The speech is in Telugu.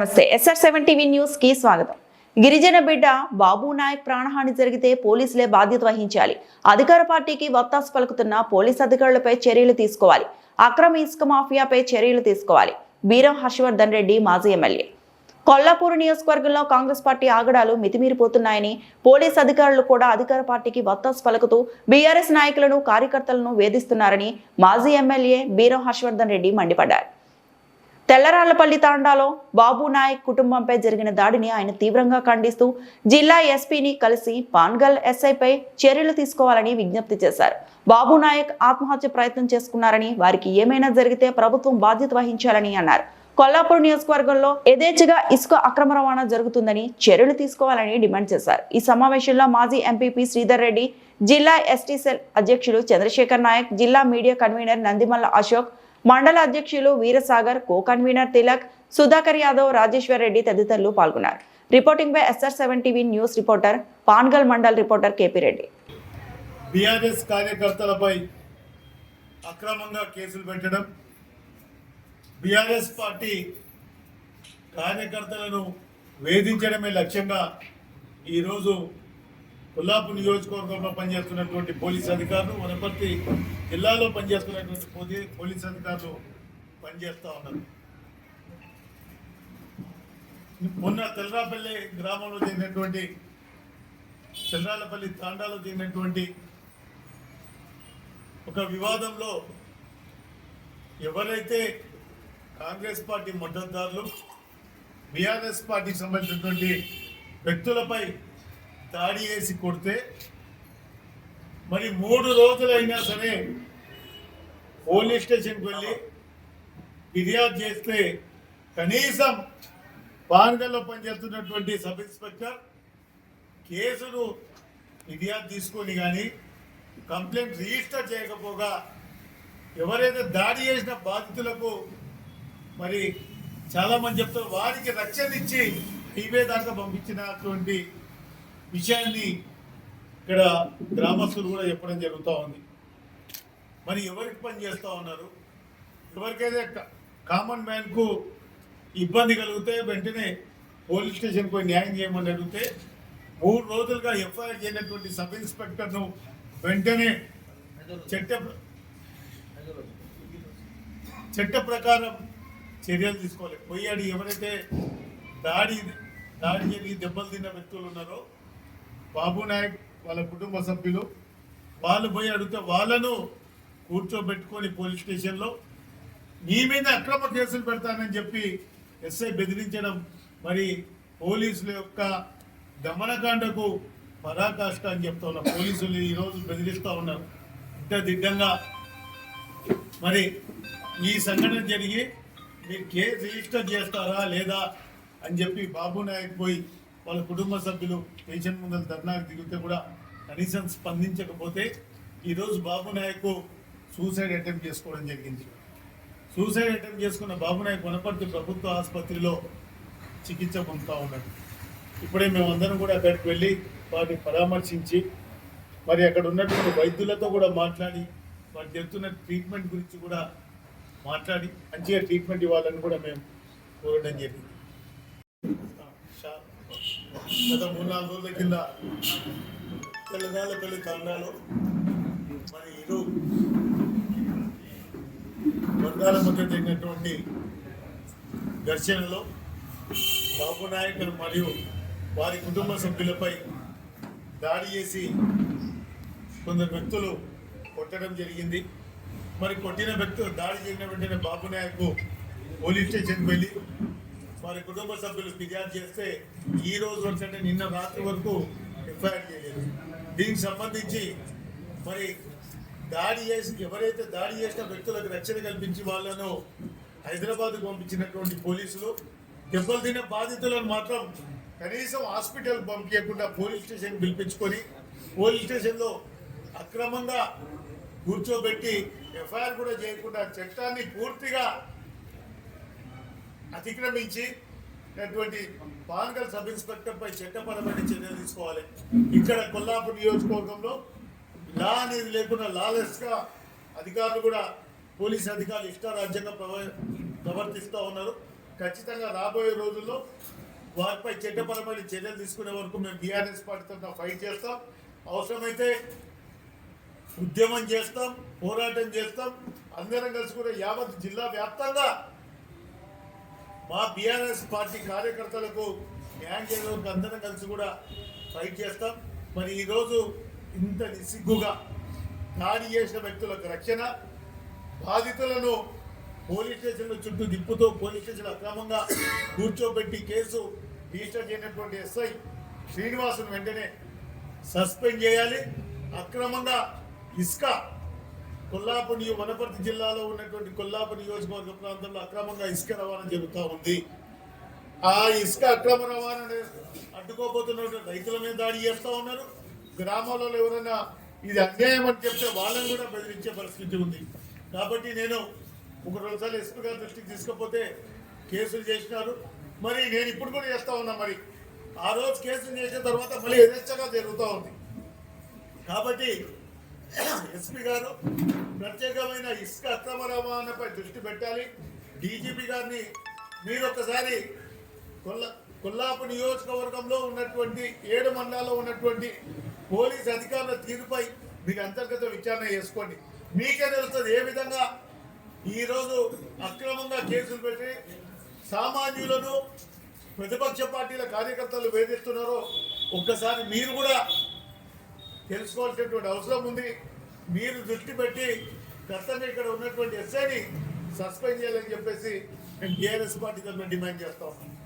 నమస్తే ఎస్ఆర్ సెవెన్ టీవీ న్యూస్కి స్వాగతం. గిరిజన బిడ్డ బాబు నాయక్ ప్రాణహాని జరిగితే పోలీసులే బాధ్యత వహించాలి. అధికార పార్టీకి వత్తాసు పలుకుతున్న పోలీస్ అధికారులపై చర్యలు తీసుకోవాలి. అక్రమ ఇసుక మాఫియాపై చర్యలు తీసుకోవాలి. బీరం హర్షవర్ధన్ రెడ్డి మాజీ ఎమ్మెల్యే. కొల్లాపూర్ నియోజకవర్గంలో కాంగ్రెస్ పార్టీ ఆగడాలు మితిమీరిపోతున్నాయని పోలీస్ అధికారులు కూడా అధికార పార్టీకి వత్తాసు పలుకుతూ బీఆర్ఎస్ నాయకులను కార్యకర్తలను వేధిస్తున్నారని మాజీ ఎమ్మెల్యే బీరం హర్షవర్ధన్ రెడ్డి మండిపడ్డారు. తెల్లరాళ్ళపల్లి తాండాలో బాబు నాయక్ కుటుంబంపై జరిగిన దాడిని ఆయన తీవ్రంగా ఖండిస్తూ జిల్లా ఎస్పీని కలిసి పాన్గల్ ఎస్ఐపై చర్యలు తీసుకోవాలని విజ్ఞప్తి చేశారు. బాబు నాయక్ ఆత్మహత్య ప్రయత్నం చేసుకున్నారని వారికి ఏమైనా జరిగితే ప్రభుత్వం బాధ్యత వహించాలని అన్నారు. కొల్లాపూర్ నియోజకవర్గంలో యథేచ్ఛగా ఇసుక అక్రమ రవాణా జరుగుతుందని చర్యలు తీసుకోవాలని డిమాండ్ చేశారు. ఈ సమావేశంలో మాజీ ఎంపీపీ శ్రీధర్ రెడ్డి జిల్లా ఎస్టీ సెల్ అధ్యక్షులు చంద్రశేఖర్ నాయక్ జిల్లా మీడియా కన్వీనర్ నందిమల్ల అశోక్ మండల అధ్యక్షులు వీరసాగర్ కో కన్వీనర్ తిలక్ సుధాకర్ యాదవ్ రాజేశ్వర్ రెడ్డి తదితరులు పాల్గొన్నారు. Reporting by SR seven TV news reporter Pangal mandal reporter KP Reddy. BRS కార్యకర్తలపై అక్రమంగా కేసులు పెట్టడం బీఆర్ఎస్ పార్టీ కార్యకర్తలను వేధించడమే లక్ష్యంగా ఈరోజు కొల్లాపూర్ నియోజకవర్గంలో పనిచేస్తున్నటువంటి పోలీస్ అధికారులు వనపర్తి జిల్లాలో పనిచేస్తున్నటువంటి పోలీ- పోలీస్ అధికారులు పనిచేస్తూ ఉన్నారు. మొన్న తెల్లరాపల్లి గ్రామంలో జరిగినటువంటి తెల్లాలపల్లి తాండాలో జరిగినటువంటి ఒక వివాదంలో ఎవరైతే కాంగ్రెస్ పార్టీ మద్దతుదారులు బీఆర్ఎస్ పార్టీకి సంబంధించినటువంటి వ్యక్తులపై దాడి చేసి కొడితే మరి మూడు రోజులైనా సరే పోలీస్ స్టేషన్కి వెళ్ళి ఫిర్యాదు చేస్తే కనీసం పాన్గల్లో పనిచేస్తున్నటువంటి సబ్ ఇన్స్పెక్టర్ కేసును ఫిర్యాదు తీసుకొని కానీ కంప్లైంట్ రిజిస్టర్ చేయకపోగా ఎవరైతే దాడి చేసిన బాధితులకు మరి చాలామంది చెప్తారు వారికి రక్షణ ఇచ్చి హైవే దాకా పంపించినటువంటి విషయాన్ని ఇక్కడ గ్రామస్తులు కూడా చెప్పడం జరుగుతూ ఉంది. మరి ఎవరికి పని చేస్తూ ఉన్నారు? ఎవరికైతే కామన్ మ్యాన్కు ఇబ్బంది కలిగితే వెంటనే పోలీస్ స్టేషన్ పోయి న్యాయం చేయమని అడిగితే మూడు రోజులుగా ఎఫ్ఐఆర్ చేయనటువంటి సబ్ ఇన్స్పెక్టర్ను వెంటనే చట్ట చట్ట ప్రకారం చర్యలు తీసుకోవాలి. పోయాడు ఎవరైతే దాడి దాడి జరిగి దెబ్బలు తిన్న వ్యక్తులు ఉన్నారో బాబు నాయక్ వాళ్ళ కుటుంబ సభ్యులు. వాళ్ళు పోయి అడిగితే వాళ్ళను కూర్చోబెట్టుకొని పోలీస్ స్టేషన్లో మీ మీద అక్రమ కేసులు పెడతానని చెప్పి ఎస్ఐ బెదిరించడం మరి పోలీసుల యొక్క దమనకాండకు పరాకాష్ట అని చెప్తా ఉన్నా. పోలీసులు ఈరోజు బెదిరిస్తూ ఉన్నారు. ఇంత దిడ్డంగా. మరి ఈ సంఘటన జరిగి మీరు కేసు రిజిస్టర్ చేస్తారా లేదా అని చెప్పి బాబు నాయక్ పోయి వాళ్ళ కుటుంబ సభ్యులు పెన్షన్ ముందర ధర్నాకు దిగితే కూడా కనీసం స్పందించకపోతే ఈరోజు బాబు నాయక్ సూసైడ్ అటెంప్ట్ చేసుకోవడం జరిగింది. సూసైడ్ అటెంప్ట్ చేసుకున్న బాబు నాయక్ వనపర్తి ప్రభుత్వ ఆసుపత్రిలో చికిత్స పొందుతూ ఉన్నాడు. ఇప్పుడే మేమందరం కూడా అక్కడికి వెళ్ళి వారిని పరామర్శించి మరి అక్కడ ఉన్నటువంటి వైద్యులతో కూడా మాట్లాడి వారు చెప్తున్న ట్రీట్మెంట్ గురించి కూడా మాట్లాడి మంచిగా ట్రీట్మెంట్ ఇవ్వాలని కూడా మేము కోరడం జరిగింది. గత మూడు నాలుగు రోజుల కింద తెలంగాణపల్లి తాండాలో మరి ఇరు వర్గాల మధ్య జరిగినటువంటి ఘర్షణలో బాబు నాయకులు మరియు వారి కుటుంబ సభ్యులపై దాడి చేసి కొందరు వ్యక్తులు కొట్టడం జరిగింది. మరి కొట్టిన వ్యక్తులు దాడి చేసిన వెంటనే బాబు నాయకు పోలీస్ స్టేషన్కి వెళ్ళి వారి కుటుంబ సభ్యులు ఫిర్యాదు చేస్తే ఈ రోజు వరకు అంటే నిన్న రాత్రి వరకు ఎఫ్ఐఆర్ చేయలేదు. దీనికి సంబంధించి మరి దాడి చేసి ఎవరైతే దాడి చేసిన వ్యక్తులకు రక్షణ కల్పించి వాళ్ళను హైదరాబాద్కు పంపించినటువంటి పోలీసులు దెబ్బలు తిన్న బాధితులను మాత్రం కనీసం హాస్పిటల్ పంపించకుండా పోలీస్ స్టేషన్ పిలిపించుకొని పోలీస్ స్టేషన్లో అక్రమంగా కూర్చోబెట్టి ఎఫ్ఐఆర్ కూడా చేయకుండా చట్టాన్ని పూర్తిగా అతిక్రమించి అటువంటి పాన్గల్ సబ్ ఇన్స్పెక్టర్పై చట్టపరమైన చర్యలు తీసుకోవాలి. ఇక్కడ కొల్లాపూర్ నియోజకవర్గంలో లా అనేది లేకుండా లాలెస్గా అధికారులు కూడా పోలీస్ అధికారులు ఇష్టారాజ్యంగా ప్రవ ప్రవర్తిస్తూ ఉన్నారు. ఖచ్చితంగా రాబోయే రోజుల్లో వారిపై చట్టపరమైన చర్యలు తీసుకునే వరకు మేము బీఆర్ఎస్ పార్టీతో ఫైట్ చేస్తాం. అవసరమైతే ఉద్యమం చేస్తాం పోరాటం చేస్తాం. అందరం కలిసి కూడా యావత్ జిల్లా వ్యాప్తంగా మా బీఆర్ఎస్ పార్టీ కార్యకర్తలకు న్యాయం చేయడానికి అందరం కలిసి కూడా ఫైట్ చేస్తాం. మరి ఈరోజు ఇంత నిసిగ్గుగా దాడి చేసిన వ్యక్తులకు రక్షణ బాధితులను పోలీస్ స్టేషన్ల చుట్టూ దిప్పుతో పోలీస్ స్టేషన్ అక్రమంగా కూర్చోబెట్టి కేసు రిజిస్టర్ చేయనటువంటి ఎస్ఐ శ్రీనివాసును వెంటనే సస్పెండ్ చేయాలి. అక్రమంగా ఇసుక కొల్లాపు నియో వనపర్తి జిల్లాలో ఉన్నటువంటి కొల్లాపు నియోజకవర్గ ప్రాంతంలో అక్రమంగా ఇసుక రవాణా జరుగుతూ ఉంది. ఆ ఇసుక అక్రమ రవాణా అడ్డుకోబోతున్న రైతుల మీద దాడి చేస్తూ ఉన్నారు. గ్రామాలలో ఎవరైనా ఇది అన్యాయం అని చెప్తే వాళ్ళని కూడా బెదిరించే పరిస్థితి ఉంది. కాబట్టి నేను ఒక రెండుసార్లు ఎస్పీ గారి దృష్టికి తీసుకపోతే కేసులు చేసినారు. మరి నేను ఇప్పుడు కూడా చేస్తా ఉన్నా మరి. ఆ రోజు కేసులు చేసిన తర్వాత మళ్ళీ యథేచ్ఛగా జరుగుతూ ఉంది. కాబట్టి ఎస్పీ గారు ప్రత్యేకమైన ఇసుక అక్రమ రవాణాపై దృష్టి పెట్టాలి. డీజీపీ గారిని మీరు ఒకసారి కొల్ల కొల్లాపు నియోజకవర్గంలో ఉన్నటువంటి ఏడు మండలాల్లో ఉన్నటువంటి పోలీస్ అధికారుల తీరుపై మీరు అంతర్గత విచారణ చేసుకోండి. మీకే తెలుస్తుంది ఏ విధంగా ఈరోజు అక్రమంగా కేసులు పెట్టి సామాన్యులను ప్రతిపక్ష పార్టీల కార్యకర్తలు వేధిస్తున్నారో ఒక్కసారి మీరు కూడా తెలుసుకోవాల్సినటువంటి అవసరం ఉంది. మీరు దృష్టి పెట్టి ఖచ్చితంగా ఇక్కడ ఉన్నటువంటి ఎస్ఐని సస్పెండ్ చేయాలని చెప్పేసి మేము టీఆర్ఎస్ పార్టీ తరఫున డిమాండ్ చేస్తాం